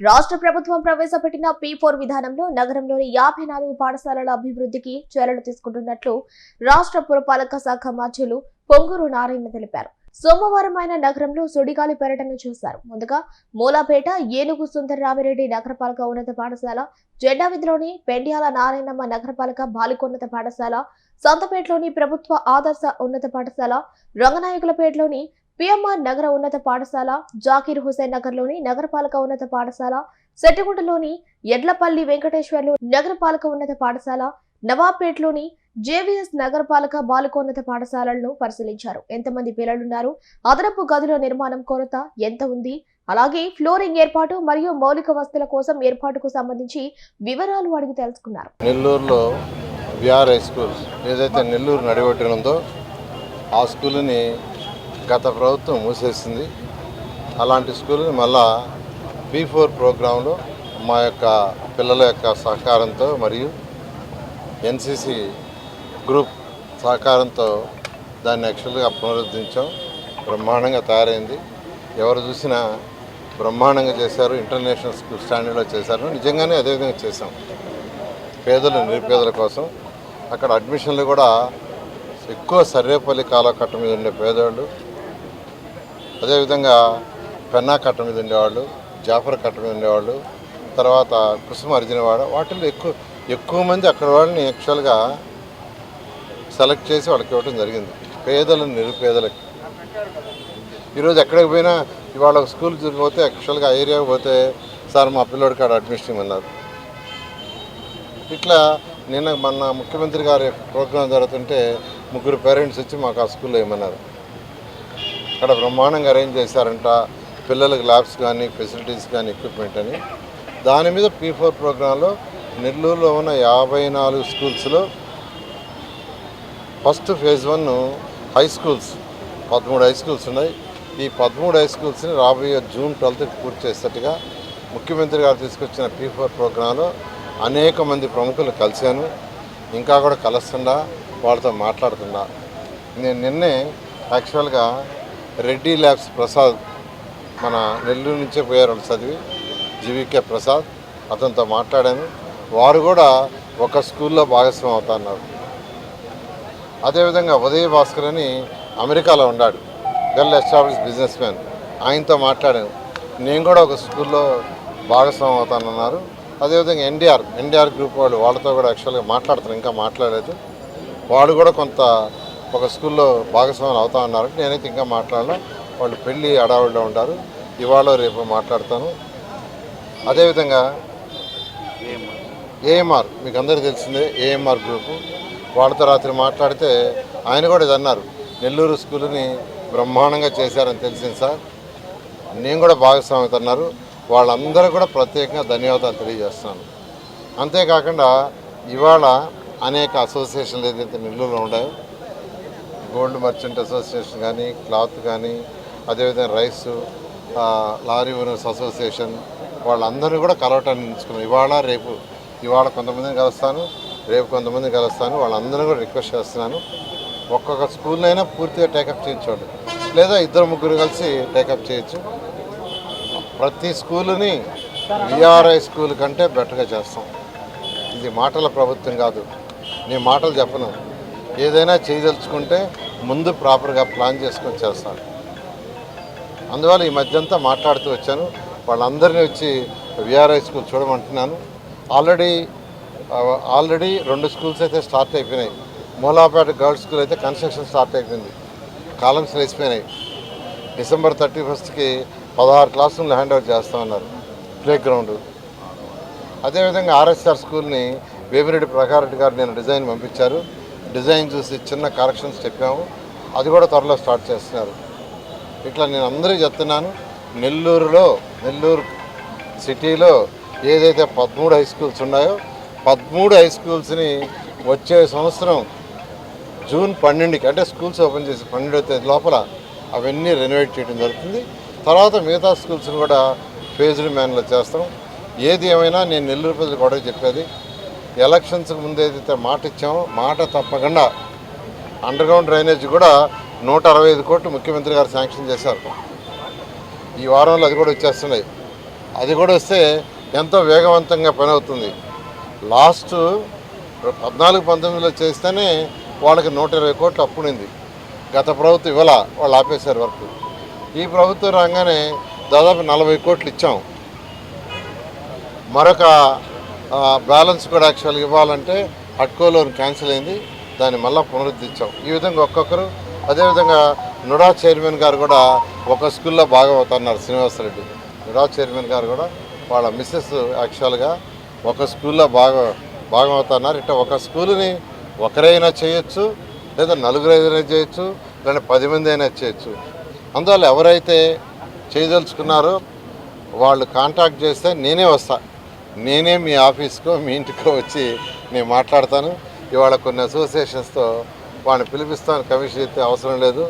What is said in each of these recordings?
రాష్ట్ర ప్రభుత్వం ప్రవేశపెట్టిన పీ ఫోర్ విధానంలో నగరంలోని యాభై నాలుగు పాఠశాలల అభివృద్ధికి చర్యలు తీసుకుంటున్నట్లు రాష్ట్ర పురపాలక శాఖ మంత్రులు పొంగూరు నారాయణ తెలిపారు. సోమవారం ఆయన నగరంలో సుడిగాలి పర్యటన చేశారు. ముందుగా మూలాపేట ఏనుగు సుందర రామిరెడ్డి నగరపాలక ఉన్నత పాఠశాల జెండావిధిలోని పెండ్యాల నారాయణమ్మ నగరపాలక బాలికోన్నత పాఠశాల సంతపేటలోని ప్రభుత్వ ఆదర్శ ఉన్నత పాఠశాల రంగనాయకులపేటలోని పిఎంఆర్ నగర ఉన్నత పాఠశాల జాకీర్ హుసేన్ నగర్లోని నగరపాలక ఉన్నత పాఠశాల సెట్టిగుంటలోని ఎడ్లపల్లి వెంకటేశ్వర్లు నగరపాలక ఉన్నత పాఠశాల నవాబ్పేటలోని జేవీఎస్ నగరపాలక బాలికోన్నత పాఠశాలలను పరిశీలించారు. ఎంతమంది పిల్లలున్నారు? అదనపు గదుల నిర్మాణం కొరత ఎంత ఉంది? అలాగే ఫ్లోరింగ్ ఏర్పాటు మరియు మౌలిక వసతుల కోసం ఏర్పాటుకు సంబంధించి వివరాలు అడిగి తెలుసుకున్నారు. నెల్లూరులో విఆర్ హై స్కూల్ ఏదైతే నెల్లూరు నడిగొట్టిన ఆ స్కూల్ని గత ప్రభుత్వం మూసేసింది. అలాంటి స్కూల్ని మళ్ళా బీ ఫోర్ ప్రోగ్రాంలో మా యొక్క పిల్లల యొక్క సహకారంతో మరియు ఎన్సిసి గ్రూప్ సహకారంతో దాన్ని యాక్చువల్గా పునరుద్ధరించాం. బ్రహ్మాండంగా తయారైంది. ఎవరు చూసినా బ్రహ్మాండంగా చేశారు. ఇంటర్నేషనల్ స్కూల్ స్టాండర్డ్లో చేశారు. నిజంగానే అదేవిధంగా చేశాం. పేదలు నిరుపేదల కోసం. అక్కడ అడ్మిషన్లు కూడా ఎక్కువ సర్వేపల్లి కాలువ మీద ఉండే పేదవాళ్ళు అదేవిధంగా పెన్నా కట్ట మీద ఉండేవాళ్ళు జాఫర్ కట్ట మీద ఉండేవాళ్ళు తర్వాత కుసుమ అర్జునవాడ వాటిల్లో ఎక్కువ ఎక్కువ మంది అక్కడ వాళ్ళని యాక్చువల్గా సెలెక్ట్ చేసి వాళ్ళకి ఇవ్వడం జరిగింది. పేదలు నిరుపేదలకి. ఈరోజు ఎక్కడికి పోయినా ఇవాళ ఒక స్కూల్ పోతే యాక్చువల్గా ఆ ఏరియాకి పోతే సార్ మా పిల్లోడికి ఆడ అడ్మిషన్ ఉన్నారు ఇట్లా నిన్న మన ముఖ్యమంత్రి గారి ప్రోగ్రాం జరుగుతుంటే ముగ్గురు పేరెంట్స్ వచ్చి మాకు ఆ స్కూల్లో ఇమ్మన్నారు అక్కడ బ్రహ్మాండంగా అరేంజ్ చేశారంట. పిల్లలకు ల్యాబ్స్ కానీ ఫెసిలిటీస్ కానీ ఎక్విప్మెంట్ అని. దాని మీద పీ ఫోర్ ప్రోగ్రాంలో నెల్లూరులో ఉన్న యాభై నాలుగు స్కూల్స్లో first phase one high schools పదమూడు హై స్కూల్స్ ఉన్నాయి. ఈ పదమూడు హై స్కూల్స్ని రాబోయే జూన్ ట్వెల్త్కి పూర్తి చేసేట్టుగా ముఖ్యమంత్రి గారు తీసుకొచ్చిన పీ ఫోర్ ప్రోగ్రాంలో అనేక మంది ప్రముఖులు కలిశాను. ఇంకా కూడా కలుస్తుండా వాళ్ళతో మాట్లాడుతున్నా నేను నిన్నే యాక్చువల్గా రెడ్డి ల్యాబ్స్ ప్రసాద్ మన నెల్లూరు నుంచే పోయారు చదివి. జీవికే ప్రసాద్. అతనితో మాట్లాడాను. వారు కూడా ఒక స్కూల్లో భాగస్వామి అవుతున్నారు. అదేవిధంగా ఉదయ భాస్కర్ అని అమెరికాలో ఉన్నాడు. Well establish businessman. ఆయనతో మాట్లాడాను. నేను కూడా ఒక స్కూల్లో భాగస్వామి అవుతానన్నారు. అదేవిధంగా ఎన్డీఆర్ ఎన్డీఆర్ గ్రూప్ వాళ్ళు వాళ్ళతో కూడా యాక్చువల్గా మాట్లాడుతున్నారు ఇంకా మాట్లాడలేదు. వాళ్ళు కూడా కొంత ఒక స్కూల్లో భాగస్వాములు అవుతా ఉన్నారు. నేనైతే ఇంకా మాట్లాడను వాళ్ళు పెళ్ళి అడావిడిలో ఉంటారు ఇవాళ రేపు మాట్లాడతాను. అదేవిధంగా ఏఎంఆర్ మీకు అందరికీ తెలిసిందే ఏఎంఆర్ గ్రూపు. వాళ్ళతో రాత్రి మాట్లాడితే ఆయన కూడా ఇది అన్నారు. నెల్లూరు స్కూల్ని బ్రహ్మాండంగా చేశారని తెలిసింది సార్. నేను కూడా భాగస్వామి అన్నారు. వాళ్ళందరూ కూడా ప్రత్యేకంగా ధన్యవాదాలు తెలియజేస్తున్నాను. అంతేకాకుండా ఇవాళ అనేక అసోసియేషన్లు ఏదైతే నెల్లూరులో ఉన్నాయో గోల్డ్ మర్చెంట్ అసోసియేషన్ కానీ క్లాత్ కానీ అదేవిధంగా రైస్ లారీ ఓనర్స్ అసోసియేషన్ వాళ్ళందరినీ కూడా కలవటాన్ని ఇవాళ రేపు ఇవాళ కొంతమందిని కలుస్తాను రేపు కొంతమందిని కలుస్తాను వాళ్ళందరినీ కూడా రిక్వెస్ట్ చేస్తున్నాను. ఒక్కొక్క స్కూల్నైనా పూర్తిగా టేకప్ చేయించండి. లేదా ఇద్దరు ముగ్గురు కలిసి టేకప్ చేయొచ్చు. ప్రతి స్కూలుని విఆర్ఐ స్కూల్ కంటే బెటర్గా చేస్తాం. ఇది మాటల ప్రభుత్వం కాదు. నేను మాటలు చెప్పను. ఏదైనా చేయదలుచుకుంటే ముందు ప్రాపర్గా ప్లాన్ చేసుకొని చేస్తాను. అందువల్ల ఈ మధ్యంతా మాట్లాడుతూ వచ్చాను. వాళ్ళందరినీ వచ్చి విఆర్ఐ స్కూల్ చూడమంటున్నాను. ఆల్రెడీ ఆల్రెడీ రెండు స్కూల్స్ అయితే స్టార్ట్ అయిపోయినాయి. మూలాపేట గర్ల్స్ స్కూల్ అయితే కన్స్ట్రక్షన్ స్టార్ట్ అయిపోయింది. కాలమ్స్ వేసిపోయినాయి డిసెంబర్ థర్టీ ఫస్ట్కి పదహారు క్లాస్ రూమ్లు హ్యాండ్ ఓవర్ చేస్తామన్నారు. ప్లే గ్రౌండ్ అదేవిధంగా ఆర్ఎస్ఆర్ స్కూల్ని వేమిరెడ్డి ప్రకారెడ్డి గారు నేను డిజైన్ పంపించారు. డిజైన్ చూసి చిన్న కరెక్షన్స్ చెప్పాము. అది కూడా త్వరలో స్టార్ట్ చేస్తున్నారు. ఇట్లా నేను అందరికీ చెప్తున్నాను నెల్లూరులో నెల్లూరు సిటీలో ఏదైతే పదమూడు హై స్కూల్స్ ఉన్నాయో పదమూడు హై స్కూల్స్ని వచ్చే సంవత్సరం జూన్ పన్నెండుకి అంటే స్కూల్స్ ఓపెన్ చేసి పన్నెండవ తేదీ లోపల అవన్నీ రెనోవేట్ చేయడం జరుగుతుంది. తర్వాత మిగతా స్కూల్స్ని కూడా ఫేజ్డ్ మ్యాన్లో చేస్తాం. ఏది ఏమైనా నేను నెల్లూరు ప్రజలు కూడా చెప్పేది ఎలక్షన్స్కి ముందు మాట ఇచ్చామో మాట తప్పకుండా అండర్గ్రౌండ్ డ్రైనేజ్ కూడా నూట అరవై ఐదు కోట్లు ముఖ్యమంత్రి గారు శాంక్షన్ చేశారు. ఈ వారంలో అది కూడా వచ్చేస్తున్నాయి. అది కూడా వస్తే ఎంతో వేగవంతంగా పని అవుతుంది. లాస్ట్ పద్నాలుగు పంతొమ్మిదిలో చేస్తేనే వాళ్ళకి నూట ఇరవై కోట్లు అప్పుడింది గత ప్రభుత్వం ఇవ్వాల వాళ్ళు ఆపేశారు వర్క్. ఈ ప్రభుత్వం రాగానే దాదాపు నలభై కోట్లు ఇచ్చాం. మరొక బ్యాలెన్స్ కూడా యాక్చువల్గా ఇవ్వాలంటే అట్కో లోన్ క్యాన్సిల్ అయింది. దాన్ని మళ్ళీ పునరుద్ధరించాం. ఈ విధంగా ఒక్కొక్కరు అదేవిధంగా నుడా చైర్మన్ గారు కూడా ఒక స్కూల్లో భాగం అవుతున్నారు శ్రీనివాసరెడ్డి. నుడా చైర్మన్ గారు కూడా వాళ్ళ మిస్సెస్ యాక్చువల్గా ఒక స్కూల్లో బాగా భాగం అవుతున్నారు ఇట్లా ఒక స్కూల్ని ఒకరైనా చేయొచ్చు లేదా నలుగురు అయినా చేయొచ్చు లేదా పది మంది అయినా చేయొచ్చు. అందువల్ల ఎవరైతే చేయదలుచుకున్నారో వాళ్ళు కాంటాక్ట్ చేస్తే నేనే వస్తాను నేనే మీ ఆఫీస్కో మీ ఇంటికో వచ్చి నేను మాట్లాడతాను. ఇవాళ కొన్ని అసోసియేషన్స్తో వాడిని పిలిపిస్తాను. కమిషన్ అయితే అవసరం లేదు.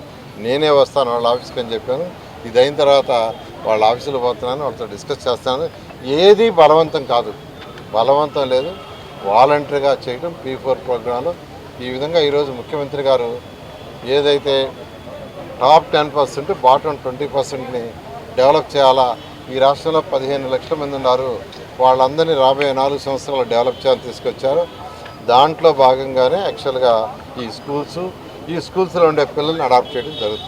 నేనే వస్తాను వాళ్ళ ఆఫీస్కి అని చెప్పాను. ఇది అయిన తర్వాత వాళ్ళ ఆఫీసులో పోతున్నాను వాళ్ళతో డిస్కస్ చేస్తాను. ఏది బలవంతం కాదు. బలవంతం లేదు. వాలంటరీగా చేయడం పీ ఫోర్ ప్రోగ్రాంలో. ఈ విధంగా ఈరోజు ముఖ్యమంత్రి గారు ఏదైతే top ten percent bottom twenty పర్సెంట్ని develop చేయాలా ఈ రాష్ట్రంలో పదిహేను లక్షల మంది ఉన్నారు. వాళ్ళందరినీ రాబోయే నాలుగు సంవత్సరాలు డెవలప్ చేయాలని తీసుకొచ్చారు. దాంట్లో భాగంగానే యాక్చువల్గా ఈ స్కూల్స్ ఈ స్కూల్స్లో ఉండే పిల్లల్ని అడాప్ట్ చేయడం జరుగుతుంది.